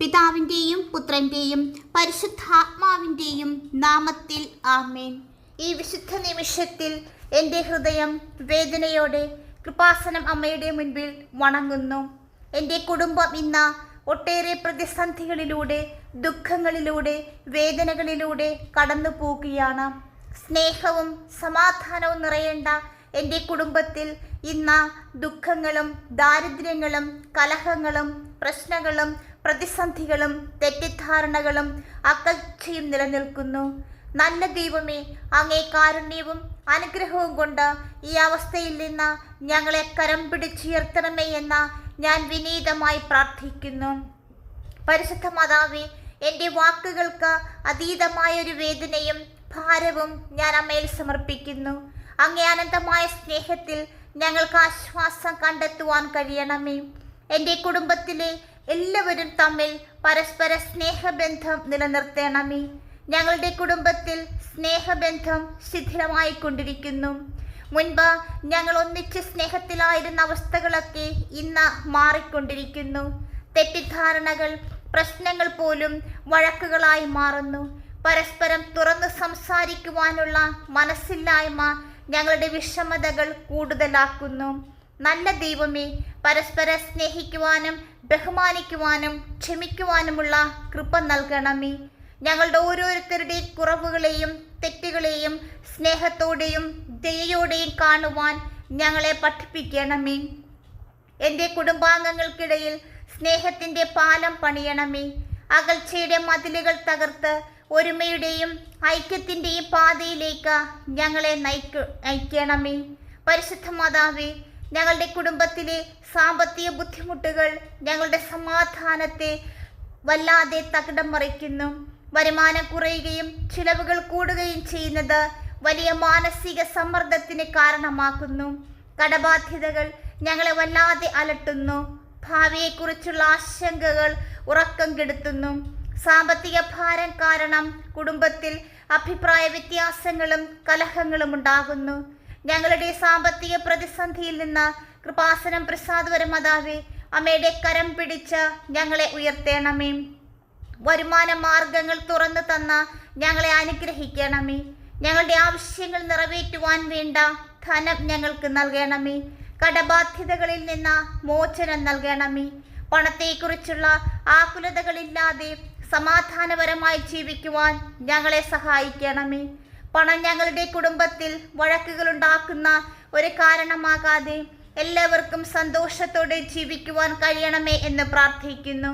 പിതാവിന്റെയും പുത്രന്റെയും പരിശുദ്ധാത്മാവിന്റെയും നാമത്തിൽ ആമേൻ. ഈ വിശുദ്ധ നിമിഷത്തിൽ എന്റെ ഹൃദയം വേദനയോടെ കൃപാസനം അമ്മയുടെ മുൻപിൽ വണങ്ങുന്നു. എന്റെ കുടുംബം ഇന്ന് ഒട്ടേറെ പ്രതിസന്ധികളിലൂടെ ദുഃഖങ്ങളിലൂടെ വേദനകളിലൂടെ കടന്നു പോകുകയാണ് സ്നേഹവും സമാധാനവും നിറയേണ്ട എന്റെ കുടുംബത്തിൽ ഇന്ന് ദുഃഖങ്ങളും ദാരിദ്ര്യങ്ങളും കലഹങ്ങളും പ്രശ്നങ്ങളും പ്രതിസന്ധികളും തെറ്റിദ്ധാരണകളും അകൽച്ചയും നിലനിൽക്കുന്നു. നല്ല ദൈവമേ അങ്ങേ കാരുണ്യവും അനുഗ്രഹവും കൊണ്ട് ഈ അവസ്ഥയിൽ നിന്ന് ഞങ്ങളെ കരം പിടിച്ചുയർത്തണമേ എന്ന് ഞാൻ വിനീതമായി പ്രാർത്ഥിക്കുന്നു. പരിശുദ്ധ മാതാവേ എന്റെ വാക്കുകൾക്ക് അതീതമായൊരു വേദനയും ഭാരവും ഞാൻ അമ്മയിൽ സമർപ്പിക്കുന്നു. അങ്ങേ അനന്തമായ സ്നേഹത്തിൽ ഞങ്ങൾക്ക് ആശ്വാസം കണ്ടെത്തുവാൻ കഴിയണമേ. എന്റെ കുടുംബത്തിലെ എല്ലാവരും തമ്മിൽ പരസ്പര സ്നേഹബന്ധം നിലനിർത്തണമേ. ഞങ്ങളുടെ കുടുംബത്തിൽ സ്നേഹബന്ധം ശിഥിലമായി കൊണ്ടിരിക്കുന്നു മുൻപ് ഞങ്ങൾ ഒന്നിച്ച് സ്നേഹത്തിലായിരുന്ന അവസ്ഥകളൊക്കെ ഇന്ന് മാറിക്കൊണ്ടിരിക്കുന്നു. തെറ്റിദ്ധാരണകൾ പ്രശ്നങ്ങൾ പോലും വഴക്കുകളായി മാറുന്നു. പരസ്പരം തുറന്ന് സംസാരിക്കുവാനുള്ള മനസ്സില്ലായ്മ ഞങ്ങളുടെ വിഷമതകൾ കൂടുതലാക്കുന്നു. നല്ല ദൈവമേ പരസ്പരം സ്നേഹിക്കുവാനും ബഹുമാനിക്കുവാനും ക്ഷമിക്കുവാനുമുള്ള കൃപ നൽകണമേ. ഞങ്ങളുടെ ഓരോരുത്തരുടെ കുറവുകളെയും തെറ്റുകളെയും സ്നേഹത്തോടെയും ദയയോടെയും കാണുവാൻ ഞങ്ങളെ പഠിപ്പിക്കണമേ. എന്റെ കുടുംബാംഗങ്ങൾക്കിടയിൽ സ്നേഹത്തിന്റെ പാലം പണിയണമേ. അകൽച്ചയുടെ മതിലുകൾ തകർത്ത് ഒരുമയുടെയും ഐക്യത്തിന്റെയും പാതയിലേക്ക് ഞങ്ങളെ നയിക്ക നയിക്കണമേ. പരിശുദ്ധ മാതാവേ ഞങ്ങളുടെ കുടുംബത്തിലെ സാമ്പത്തിക ബുദ്ധിമുട്ടുകൾ ഞങ്ങളുടെ സമാധാനത്തെ വല്ലാതെ തകിടം മറിക്കുന്നു. വരുമാനം കുറയുകയും ചിലവുകൾ കൂടുകയും ചെയ്യുന്നത് വലിയ മാനസിക സമ്മർദ്ദത്തിന് കാരണമാക്കുന്നു. കടബാധ്യതകൾ ഞങ്ങളെ വല്ലാതെ അലട്ടുന്നു. ഭാവിയെക്കുറിച്ചുള്ള ആശങ്കകൾ ഉറക്കം കെടുത്തുന്നു. സാമ്പത്തിക ഭാരം കാരണം കുടുംബത്തിൽ അഭിപ്രായ വ്യത്യാസങ്ങളും കലഹങ്ങളും ഉണ്ടാകുന്നു. ഞങ്ങളുടെ സാമ്പത്തിക പ്രതിസന്ധിയിൽ നിന്ന് കൃപാസനം പ്രസാദ് പ്രസാദപരമതാവേ അമ്മയുടെ കരം പിടിച്ച് ഞങ്ങളെ ഉയർത്തേണമേ. വരുമാന മാർഗങ്ങൾ തുറന്നു തന്ന ഞങ്ങളെ അനുഗ്രഹിക്കണമേ. ഞങ്ങളുടെ ആവശ്യങ്ങൾ നിറവേറ്റുവാൻ വേണ്ട ധനം ഞങ്ങൾക്ക് നൽകണമേ. കടബാധ്യതകളിൽ നിന്ന് മോചനം നൽകണമേ. പണത്തെക്കുറിച്ചുള്ള ആകുലതകളില്ലാതെ സമാധാനപരമായി ജീവിക്കുവാൻ ഞങ്ങളെ സഹായിക്കണമേ. പണം ഞങ്ങളുടെ കുടുംബത്തിൽ വഴക്കുകൾ ഉണ്ടാക്കുന്ന ഒരു കാരണമാകാതെ എല്ലാവർക്കും സന്തോഷത്തോടെ ജീവിക്കുവാൻ കഴിയണമേ എന്ന് പ്രാർത്ഥിക്കുന്നു.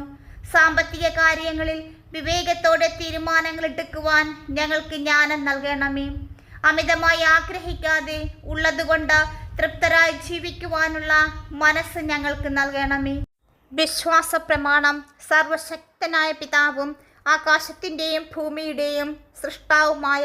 സാമ്പത്തിക കാര്യങ്ങളിൽ വിവേകത്തോടെ തീരുമാനങ്ങൾ എടുക്കുവാൻ ഞങ്ങൾക്ക് ജ്ഞാനം നൽകണമേ. അമിതമായി ആഗ്രഹിക്കാതെ ഉള്ളതുകൊണ്ട് തൃപ്തരായി ജീവിക്കുവാനുള്ള മനസ്സ് ഞങ്ങൾക്ക് നൽകണമേ. വിശ്വാസ പ്രമാണം സർവശക്തനായ പിതാവും ആകാശത്തിന്റെയും ഭൂമിയുടെയും സൃഷ്ടാവുമായ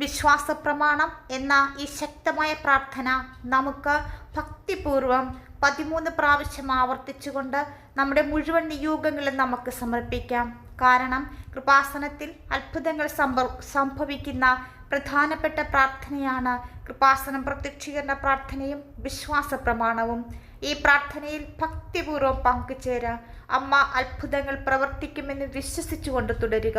വിശ്വാസ പ്രമാണം എന്ന ഈ ശക്തമായ പ്രാർത്ഥന നമുക്ക് ഭക്തിപൂർവം പതിമൂന്ന് പ്രാവശ്യം ആവർത്തിച്ചുകൊണ്ട് നമ്മുടെ മുഴുവൻ നിയോഗങ്ങളും നമുക്ക് സമർപ്പിക്കാം. കാരണം കൃപാസനത്തിൽ അത്ഭുതങ്ങൾ സംഭവ സംഭവിക്കുന്ന പ്രധാനപ്പെട്ട പ്രാർത്ഥനയാണ് കൃപാസനം പ്രത്യക്ഷീകരണ പ്രാർത്ഥനയും വിശ്വാസ പ്രമാണവും ഈ പ്രാർത്ഥനയിൽ ഭക്തിപൂർവം പങ്കുചേരുക. അമ്മ അത്ഭുതങ്ങൾ പ്രവർത്തിക്കുമെന്ന് വിശ്വസിച്ചുകൊണ്ട് തുടരുക.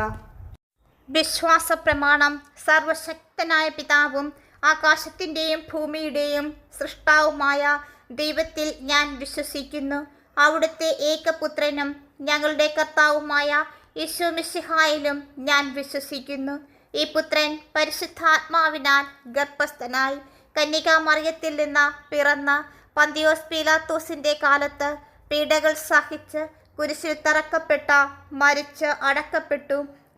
വിശ്വാസ പ്രമാണം സർവശക്തനായ പിതാവും ആകാശത്തിന്റെയും ഭൂമിയുടെയും സൃഷ്ടാവുമായ ദൈവത്തിൽ ഞാൻ വിശ്വസിക്കുന്നു. അവിടുത്തെ ഏകപുത്രനും ഞങ്ങളുടെ കർത്താവുമായ യേശുമിശിഹായിലും ഞാൻ വിശ്വസിക്കുന്നു. ഈ പുത്രൻ പരിശുദ്ധാത്മാവിനാൽ ഗർഭസ്ഥനായി കന്യകാമറിയത്തിൽ നിന്ന് പിറന്ന പന്തിയോസ് പീലാത്തോസിന്റെ കാലത്ത് പീഡകൾ സഹിച്ച് കുരിശിൽ തറക്കപ്പെട്ട മരിച്ച് അടക്കപ്പെട്ടു.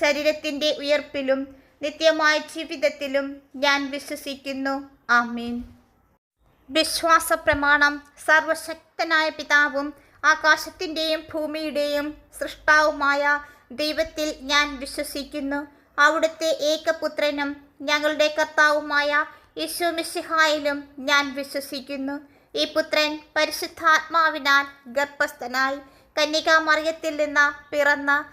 ശരീരത്തിന്റെ ഉയർപ്പിലും നിത്യമായ ജീവിതത്തിലും ഞാൻ വിശ്വസിക്കുന്നു. ആമീൻ. വിശ്വാസ പ്രമാണം സർവശക്തനായ പിതാവും ആകാശത്തിന്റെയും ഭൂമിയുടെയും സൃഷ്ടാവുമായ ദൈവത്തിൽ ഞാൻ വിശ്വസിക്കുന്നു. അവിടുത്തെ ഏകപുത്രനും ഞങ്ങളുടെ കർത്താവുമായ യേശുമിശിഹായിലും ഞാൻ വിശ്വസിക്കുന്നു. ഈ പുത്രൻ പരിശുദ്ധാത്മാവിനാൽ ഗർഭസ്ഥനായി കന്യകാമറിയത്തിൽ നിന്ന് പിറന്ന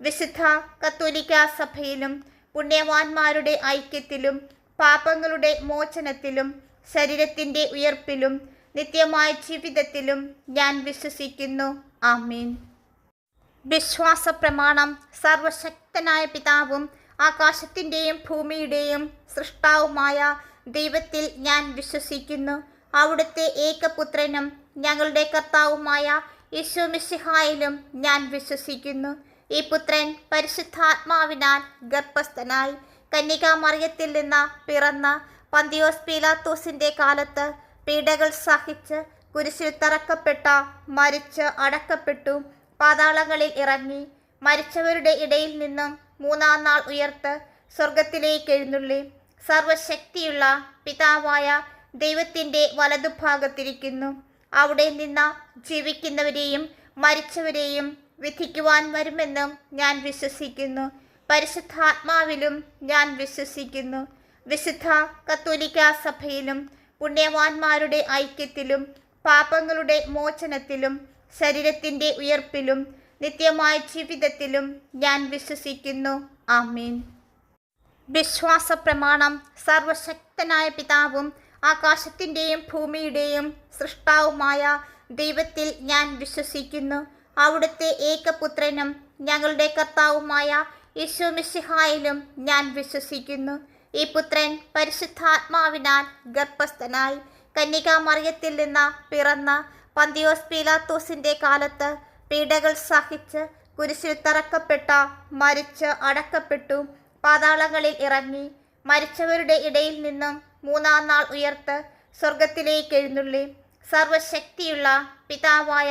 വിശുദ്ധ കത്തോലിക്ക സഭയിലും പുണ്യവാന്മാരുടെ ഐക്യത്തിലും പാപങ്ങളുടെ മോചനത്തിലും ശരീരത്തിന്റെ ഉയർപ്പിലും നിത്യമായ ജീവിതത്തിലും ഞാൻ വിശ്വസിക്കുന്നു. ആമീൻ. വിശ്വാസ പ്രമാണം സർവശക്തനായ പിതാവും ആകാശത്തിന്റെയും ഭൂമിയുടെയും സൃഷ്ടാവുമായ ദൈവത്തിൽ ഞാൻ വിശ്വസിക്കുന്നു. അവിടുത്തെ ഏകപുത്രനും ഞങ്ങളുടെ കർത്താവുമായ യേശു മിശിഹായിലും ഞാൻ വിശ്വസിക്കുന്നു. ഈ പുത്രൻ പരിശുദ്ധാത്മാവിനാൽ ഗർഭസ്ഥനായി കന്യകാമറിയത്തിൽ നിന്ന് പിറന്ന പന്തിയോസ് പീലാത്തോസിന്റെ കാലത്ത് പീഡകൾ സഹിച്ച് കുരിശിൽ തറക്കപ്പെട്ട മരിച്ച് അടക്കപ്പെട്ടു പാതാളങ്ങളിൽ ഇറങ്ങി മരിച്ചവരുടെ ഇടയിൽ നിന്നും മൂന്നാം നാൾ ഉയർത്ത് സ്വർഗത്തിലേക്ക് എഴുന്നള്ളി. സർവശക്തിയുള്ള പിതാവായ ദൈവത്തിന്റെ വലതുഭാഗത്തിരിക്കുന്നു. അവിടെ നിന്ന് ജീവിക്കുന്നവരെയും മരിച്ചവരെയും വിധിക്കുവാൻ വരുമെന്നും ഞാൻ വിശ്വസിക്കുന്നു. പരിശുദ്ധാത്മാവിലും ഞാൻ വിശ്വസിക്കുന്നു. വിശുദ്ധ കത്തോലിക്ക സഭയിലും പുണ്യവാന്മാരുടെ ഐക്യത്തിലും പാപങ്ങളുടെ മോചനത്തിലും ശരീരത്തിന്റെ ഉയർപ്പിലും നിത്യമായ ജീവിതത്തിലും ഞാൻ വിശ്വസിക്കുന്നു. ആമീൻ. വിശ്വാസ പ്രമാണം സർവശക്തനായ പിതാവും ആകാശത്തിന്റെയും ഭൂമിയുടെയും സൃഷ്ടാവുമായ ദൈവത്തിൽ ഞാൻ വിശ്വസിക്കുന്നു. അവിടുത്തെ ഏകപുത്രനും ഞങ്ങളുടെ കർത്താവുമായ യേശുമിശിഹായിലും ഞാൻ വിശ്വസിക്കുന്നു. ഈ പുത്രൻ പരിശുദ്ധാത്മാവിനാൽ ഗർഭസ്ഥനായി കന്യകാമറിയത്തിൽ നിന്ന് പിറന്ന പന്തിയോസ് പീലാത്തോസിന്റെ കാലത്ത് പീഡകൾ സഹിച്ച് കുരിശിൽ തറക്കപ്പെട്ട മരിച്ച് അടക്കപ്പെട്ടു പാതാളങ്ങളിൽ ഇറങ്ങി മരിച്ചവരുടെ ഇടയിൽ നിന്നും മൂന്നാം നാൾ ഉയർത്ത് സ്വർഗത്തിലേക്ക് എഴുന്നള്ളി. സർവശക്തിയുള്ള പിതാവായ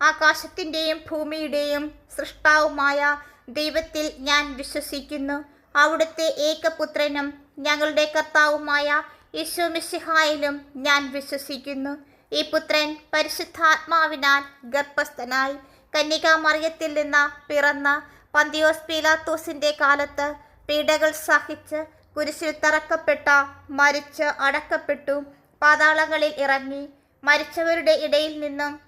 ആകാശത്തിന്റെയും ഭൂമിയുടെയും സൃഷ്ടാവുമായ ദൈവത്തിൽ ഞാൻ വിശ്വസിക്കുന്നു. അവിടുത്തെ ഏകപുത്രനും ഞങ്ങളുടെ കർത്താവുമായ യേശു മിശിഹായിലും ഞാൻ വിശ്വസിക്കുന്നു. ഈ പുത്രൻ പരിശുദ്ധാത്മാവിനാൽ ഗർഭസ്ഥനായി കന്യകാമറിയത്തിൽ നിന്ന് പിറന്ന പന്തിയോസ് പീലാത്തോസിന്റെ കാലത്ത് പീഡകൾ സഹിച്ച് കുരിശിൽ തറക്കപ്പെട്ട മരിച്ച് അടക്കപ്പെട്ടു പാതാളങ്ങളിൽ ഇറങ്ങി മരിച്ചവരുടെ ഇടയിൽ നിന്നും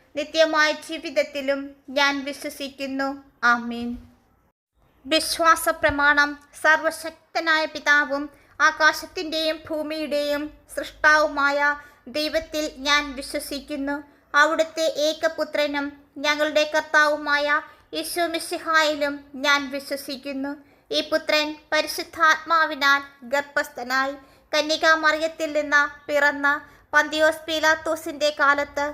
നിത്യമായ ജീവിതത്തിലും ഞാൻ വിശ്വസിക്കുന്നു. ആമീൻ. വിശ്വാസ പ്രമാണം സർവശക്തനായ പിതാവും ആകാശത്തിന്റെയും ഭൂമിയുടെയും സൃഷ്ടാവുമായ ദൈവത്തിൽ ഞാൻ വിശ്വസിക്കുന്നു. അവിടുത്തെ ഏകപുത്രനും ഞങ്ങളുടെ കർത്താവുമായ യേശുമിശിഹായിലും ഞാൻ വിശ്വസിക്കുന്നു. ഈ പുത്രൻ പരിശുദ്ധാത്മാവിനാൽ ഗർഭസ്ഥനായി കന്യകാമറിയത്തിൽ നിന്ന് പിറന്ന പന്തിയോസ് പീലാത്തോസിന്റെ കാലത്ത്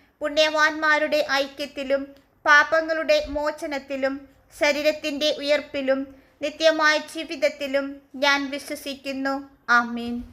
പുണ്യവാന്മാരുടെ ഐക്യത്തിലും പാപങ്ങളുടെ മോചനത്തിലും ശരീരത്തിന്റെ ഉയർപ്പിലും നിത്യമായ ജീവിതത്തിലും ഞാൻ വിശ്വസിക്കുന്നു. ആമീൻ.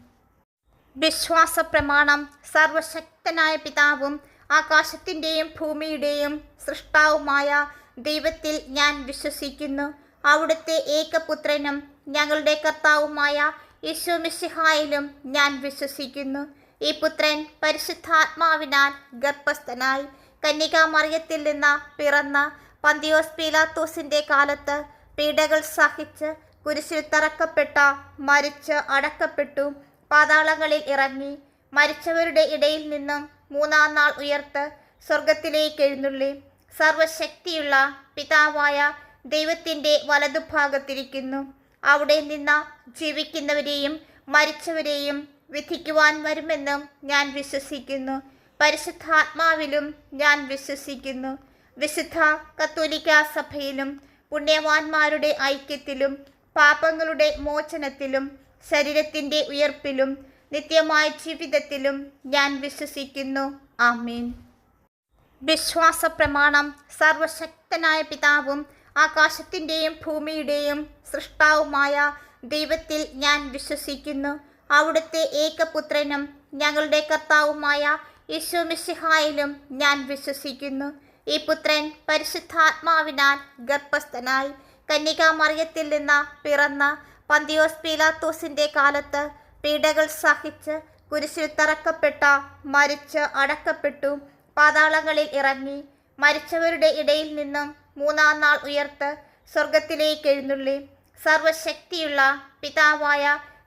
വിശ്വാസ പ്രമാണം സർവശക്തനായ പിതാവും ആകാശത്തിന്റെയും ഭൂമിയുടെയും സൃഷ്ടാവുമായ ദൈവത്തിൽ ഞാൻ വിശ്വസിക്കുന്നു. അവിടുത്തെ ഏകപുത്രനും ഞങ്ങളുടെ കർത്താവുമായ യേശു മിശിഹായിലും ഞാൻ വിശ്വസിക്കുന്നു. ഈ പുത്രൻ പരിശുദ്ധാത്മാവിനാൽ ഗർഭസ്ഥനായി കന്യകാമറിയത്തിൽ നിന്ന് പിറന്ന പന്തിയോസ് പീലാത്തോസിന്റെ കാലത്ത് പീഡകൾ സഹിച്ച് കുരിശിൽ തറക്കപ്പെട്ട മരിച്ച് അടക്കപ്പെട്ടു പാതാളങ്ങളിൽ ഇറങ്ങി മരിച്ചവരുടെ ഇടയിൽ നിന്നും മൂന്നാം നാൾ ഉയർത്ത് സ്വർഗത്തിലേക്ക് എഴുന്നള്ളി. സർവശക്തിയുള്ള പിതാവായ ദൈവത്തിന്റെ വലതുഭാഗത്തിരിക്കുന്നു. അവിടെ നിന്ന് ജീവിക്കുന്നവരെയും മരിച്ചവരെയും വിധിക്കുവാൻ വരുമെന്നും ഞാൻ വിശ്വസിക്കുന്നു. പരിശുദ്ധാത്മാവിലും ഞാൻ വിശ്വസിക്കുന്നു. വിശുദ്ധ കത്തോലിക്ക സഭയിലും പുണ്യവാന്മാരുടെ ഐക്യത്തിലും പാപങ്ങളുടെ മോചനത്തിലും ശരീരത്തിന്റെ ഉയർപ്പിലും നിത്യമായ ജീവിതത്തിലും ഞാൻ വിശ്വസിക്കുന്നു. ആമീൻ. വിശ്വാസ പ്രമാണം സർവശക്തനായ പിതാവും ആകാശത്തിന്റെയും ഭൂമിയുടെയും സൃഷ്ടാവുമായ ദൈവത്തിൽ ഞാൻ വിശ്വസിക്കുന്നു. അവിടുത്തെ ഏകപുത്രനും ഞങ്ങളുടെ കർത്താവുമായ യേശുമിശിഹായിലും ഞാൻ വിശ്വസിക്കുന്നു. ഈ പുത്രൻ പരിശുദ്ധാത്മാവിനാൽ ഗർഭസ്ഥനായി കന്യകാമറിയത്തിൽ നിന്ന് പിറന്ന പന്തിയോസ് പീലാത്തോസിന്റെ കാലത്ത് പീഡകൾ സഹിച്ച് കുരിശിൽ തറക്കപ്പെട്ട മരിച്ച് അടക്കപ്പെട്ടു പാതാളങ്ങളിൽ ഇറങ്ങി മരിച്ചവരുടെ ഇടയിൽ നിന്നും മൂന്നാം നാൾ ഉയർത്ത് സ്വർഗത്തിലേക്ക് എഴുന്നള്ളി. സർവശക്തിയുള്ള പിതാവായ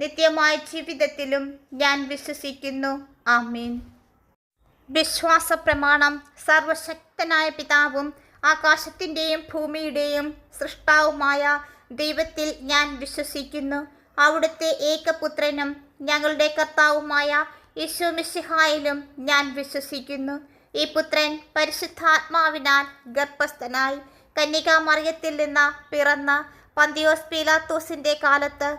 നിത്യമായ ജീവിതത്തിലും ഞാൻ വിശ്വസിക്കുന്നു. ആമീൻ. വിശ്വാസ പ്രമാണം സർവശക്തനായ പിതാവും ആകാശത്തിന്റെയും ഭൂമിയുടെയും സൃഷ്ടാവുമായ ദൈവത്തിൽ ഞാൻ വിശ്വസിക്കുന്നു. അവിടുത്തെ ഏകപുത്രനും ഞങ്ങളുടെ കർത്താവുമായ യേശുമിശിഹായിലും ഞാൻ വിശ്വസിക്കുന്നു. ഈ പുത്രൻ പരിശുദ്ധാത്മാവിനാൽ ഗർഭസ്ഥനായി കന്യകാമറിയത്തിൽ നിന്ന് പിറന്ന പന്തിയോസ് പീലാത്തോസിന്റെ കാലത്ത്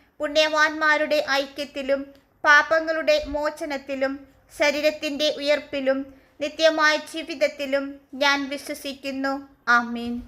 പുണ്യവാന്മാരുടെ ഐക്യത്തിലും പാപങ്ങളുടെ മോചനത്തിലും ശരീരത്തിന്റെ ഉയർപ്പിലും നിത്യമായ ജീവിതത്തിലും ഞാൻ വിശ്വസിക്കുന്നു. ആമീൻ.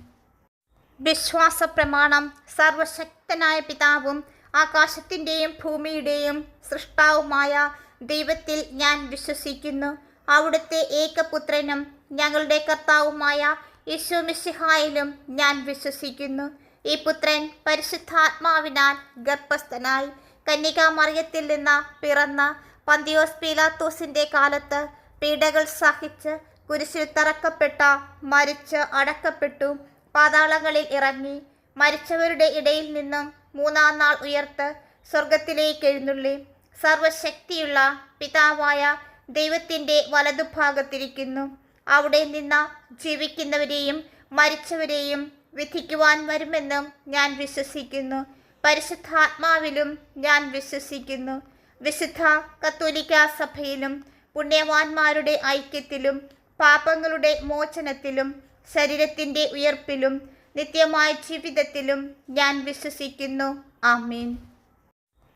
വിശ്വാസ പ്രമാണം സർവശക്തനായ പിതാവും ആകാശത്തിന്റെയും ഭൂമിയുടെയും സൃഷ്ടാവുമായ ദൈവത്തിൽ ഞാൻ വിശ്വസിക്കുന്നു. അവിടുത്തെ ഏകപുത്രനും ഞങ്ങളുടെ കർത്താവുമായ യേശു മിശിഹായിലും ഞാൻ വിശ്വസിക്കുന്നു. ഈ പുത്രൻ പരിശുദ്ധാത്മാവിനാൽ ഗർഭസ്ഥനായി കന്യകാമറിയത്തിൽ നിന്ന് പിറന്ന പന്തിയോസ് പീലാത്തോസിന്റെ കാലത്ത് പീഡകൾ സഹിച്ച് കുരിശിൽ തറക്കപ്പെട്ട മരിച്ച് അടക്കപ്പെട്ടു പാതാളങ്ങളിൽ ഇറങ്ങി മരിച്ചവരുടെ ഇടയിൽ നിന്നും മൂന്നാം നാൾ ഉയർത്ത് സ്വർഗത്തിലേക്ക് എഴുന്നള്ളി. സർവശക്തിയുള്ള പിതാവായ ദൈവത്തിന്റെ വലതുഭാഗത്തിരിക്കുന്നു. അവിടെ നിന്ന് ജീവിക്കുന്നവരെയും മരിച്ചവരെയും വിധിക്കുവാൻ വരുമെന്നും ഞാൻ വിശ്വസിക്കുന്നു. പരിശുദ്ധാത്മാവിലും ഞാൻ വിശ്വസിക്കുന്നു. വിശുദ്ധ കത്തോലിക്ക സഭയിലും പുണ്യവാന്മാരുടെ ഐക്യത്തിലും പാപങ്ങളുടെ മോചനത്തിലും ശരീരത്തിന്റെ ഉയർപ്പിലും നിത്യമായ ജീവിതത്തിലും ഞാൻ വിശ്വസിക്കുന്നു. ആമീൻ.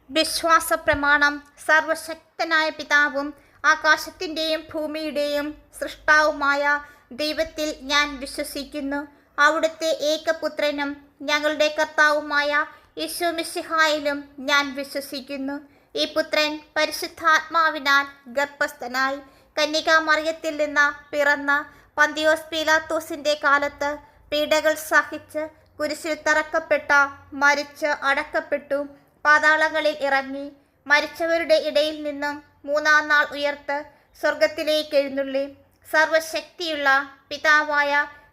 വിശ്വാസ പ്രമാണം സർവശക്തനായ പിതാവും ആകാശത്തിന്റെയും ഭൂമിയുടെയും സൃഷ്ടാവുമായ ദൈവത്തിൽ ഞാൻ വിശ്വസിക്കുന്നു. അവിടുത്തെ ഏകപുത്രനും ഞങ്ങളുടെ കർത്താവുമായ യേശുമിശിഹായിലും ഞാൻ വിശ്വസിക്കുന്നു. ഈ പുത്രൻ പരിശുദ്ധാത്മാവിനാൽ ഗർഭസ്ഥനായി കന്യകാമറിയത്തിൽ നിന്ന് പിറന്ന പന്തിയോസ് പീലാത്തോസിന്റെ കാലത്ത് പീഡകൾ സഹിച്ച് കുരിശിൽ തറക്കപ്പെട്ട മരിച്ച് അടക്കപ്പെട്ടു പാതാളങ്ങളിൽ ഇറങ്ങി മരിച്ചവരുടെ ഇടയിൽ നിന്നും മൂന്നാം നാൾ ഉയർത്ത് സ്വർഗത്തിലേക്ക് എഴുന്നള്ളി. സർവശക്തിയുള്ള പിതാവായ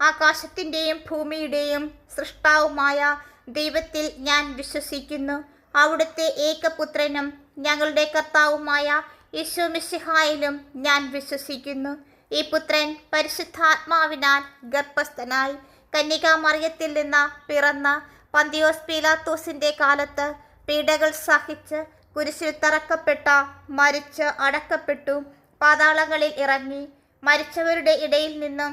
ആകാശത്തിന്റെയും ഭൂമിയുടെയും സൃഷ്ടാവുമായ ദൈവത്തിൽ ഞാൻ വിശ്വസിക്കുന്നു. അവിടുത്തെ ഏകപുത്രനും ഞങ്ങളുടെ കർത്താവുമായ യേശു മിശിഹായിലും ഞാൻ വിശ്വസിക്കുന്നു. ഈ പുത്രൻ പരിശുദ്ധാത്മാവിനാൽ ഗർഭസ്ഥനായി കന്യകാമറിയത്തിൽ നിന്ന് പിറന്ന പന്തിയോസ് പീലാത്തോസിന്റെ കാലത്ത് പീഡകൾ സഹിച്ച് കുരിശിൽ തറക്കപ്പെട്ട മരിച്ച് അടക്കപ്പെട്ടു പാതാളങ്ങളിൽ ഇറങ്ങി മരിച്ചവരുടെ ഇടയിൽ നിന്നും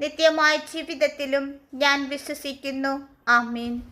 നിത്യമായ ജീവിതത്തിലും ഞാൻ വിശ്വസിക്കുന്നു. ആമീൻ.